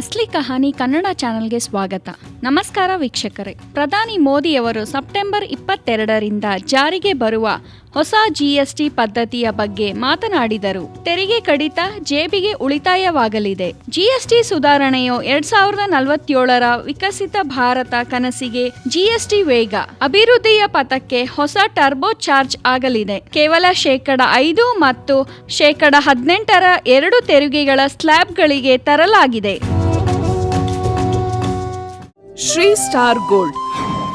ಅಸ್ಲಿ ಕಹಾನಿ ಕನ್ನಡ ಚಾನೆಲ್ಗೆ ಸ್ವಾಗತ. ನಮಸ್ಕಾರ ವೀಕ್ಷಕರೇ. ಪ್ರಧಾನಿ ಮೋದಿಯವರು ಸೆಪ್ಟೆಂಬರ್ ಇಪ್ಪತ್ತೆರಡರಿಂದ ಜಾರಿಗೆ ಬರುವ ಹೊಸ ಜಿಎಸ್ಟಿ ಪದ್ಧತಿಯ ಬಗ್ಗೆ ಮಾತನಾಡಿದರು. ತೆರಿಗೆ ಕಡಿತ ಜೇಬಿಗೆ ಉಳಿತಾಯವಾಗಲಿದೆ. ಜಿಎಸ್ಟಿ ಸುಧಾರಣೆಯು ಎರಡ್ ಸಾವಿರದ ನಲವತ್ತೇಳರ ವಿಕಸಿತ ಭಾರತ ಕನಸಿಗೆ ಜಿಎಸ್ಟಿ ವೇಗ. ಅಭಿವೃದ್ಧಿಯ ಪಥಕ್ಕೆ ಹೊಸ ಟರ್ಬೋ ಚಾರ್ಜ್ ಆಗಲಿದೆ. ಕೇವಲ ಶೇಕಡ ಐದು ಮತ್ತು ಶೇಕಡ ಹದಿನೆಂಟರ ಎರಡು ತೆರಿಗೆಗಳ ಸ್ಲ್ಯಾಬ್ಗಳಿಗೆ ತರಲಾಗಿದೆ. Shri star gold.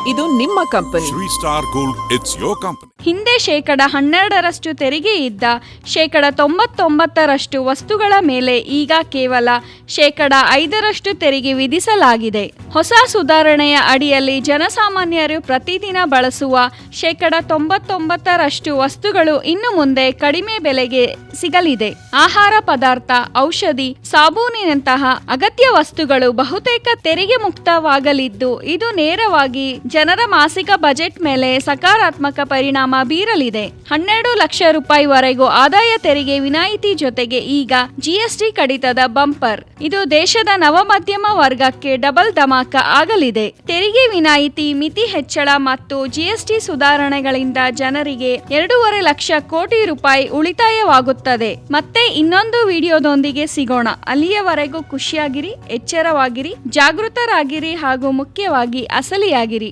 ಇದು ನಿಮ್ಮ company. Shri star gold it's your company ಹಿಂದೆ ಶೇಕಡ ಹನ್ನೆರಡರಷ್ಟು ತೆರಿಗೆ ಇದ್ದ ಶೇಕಡ ತೊಂಬತ್ತೊಂಬತ್ತರಷ್ಟು ವಸ್ತುಗಳ ಮೇಲೆ ಈಗ ಕೇವಲ ಶೇಕಡ ಐದರಷ್ಟು ತೆರಿಗೆ ವಿಧಿಸಲಾಗಿದೆ. ಹೊಸ ಸುಧಾರಣೆಯ ಅಡಿಯಲ್ಲಿ ಜನಸಾಮಾನ್ಯರು ಪ್ರತಿದಿನ ಬಳಸುವ ಶೇಕಡ ತೊಂಬತ್ತೊಂಬತ್ತರಷ್ಟು ವಸ್ತುಗಳು ಇನ್ನು ಮುಂದೆ ಕಡಿಮೆ ಬೆಲೆಗೆ ಸಿಗಲಿದೆ. ಆಹಾರ ಪದಾರ್ಥ ಔಷಧಿ ಸಾಬೂನಿನಂತಹ ಅಗತ್ಯ ವಸ್ತುಗಳು ಬಹುತೇಕ ತೆರಿಗೆ ಮುಕ್ತವಾಗಲಿದ್ದು ಇದು ನೇರವಾಗಿ ಜನರ ಮಾಸಿಕ ಬಜೆಟ್ ಮೇಲೆ ಸಕಾರಾತ್ಮಕ ಪರಿಣಾಮ ಬೀರಲಿದೆ. ಹನ್ನೆರಡು ಲಕ್ಷ ರೂಪಾಯಿವರೆಗೂ ಆದಾಯ ತೆರಿಗೆ ವಿನಾಯಿತಿ ಜೊತೆಗೆ ಈಗ ಜಿಎಸ್ಟಿ ಕಡಿತದ ಬಂಪರ್. ಇದು ದೇಶದ ನವಮಧ್ಯಮ ವರ್ಗಕ್ಕೆ ಡಬಲ್ ಧಮಾಕ ಆಗಲಿದೆ. ತೆರಿಗೆ ವಿನಾಯಿತಿ, ಮಿತಿ ಹೆಚ್ಚಳ ಮತ್ತು ಜಿಎಸ್ಟಿ ಸುಧಾರಣೆಗಳಿಂದ ಜನರಿಗೆ ಎರಡೂವರೆ ಲಕ್ಷ ಕೋಟಿ ರೂಪಾಯಿ ಉಳಿತಾಯವಾಗುತ್ತದೆ. ಮತ್ತೆ ಇನ್ನೊಂದು ವಿಡಿಯೋದೊಂದಿಗೆ ಸಿಗೋಣ. ಅಲ್ಲಿಯವರೆಗೂ ಖುಷಿಯಾಗಿರಿ, ಎಚ್ಚರವಾಗಿರಿ, ಜಾಗೃತರಾಗಿರಿ ಹಾಗೂ ಮುಖ್ಯವಾಗಿ ಅಸಲಿಯಾಗಿರಿ.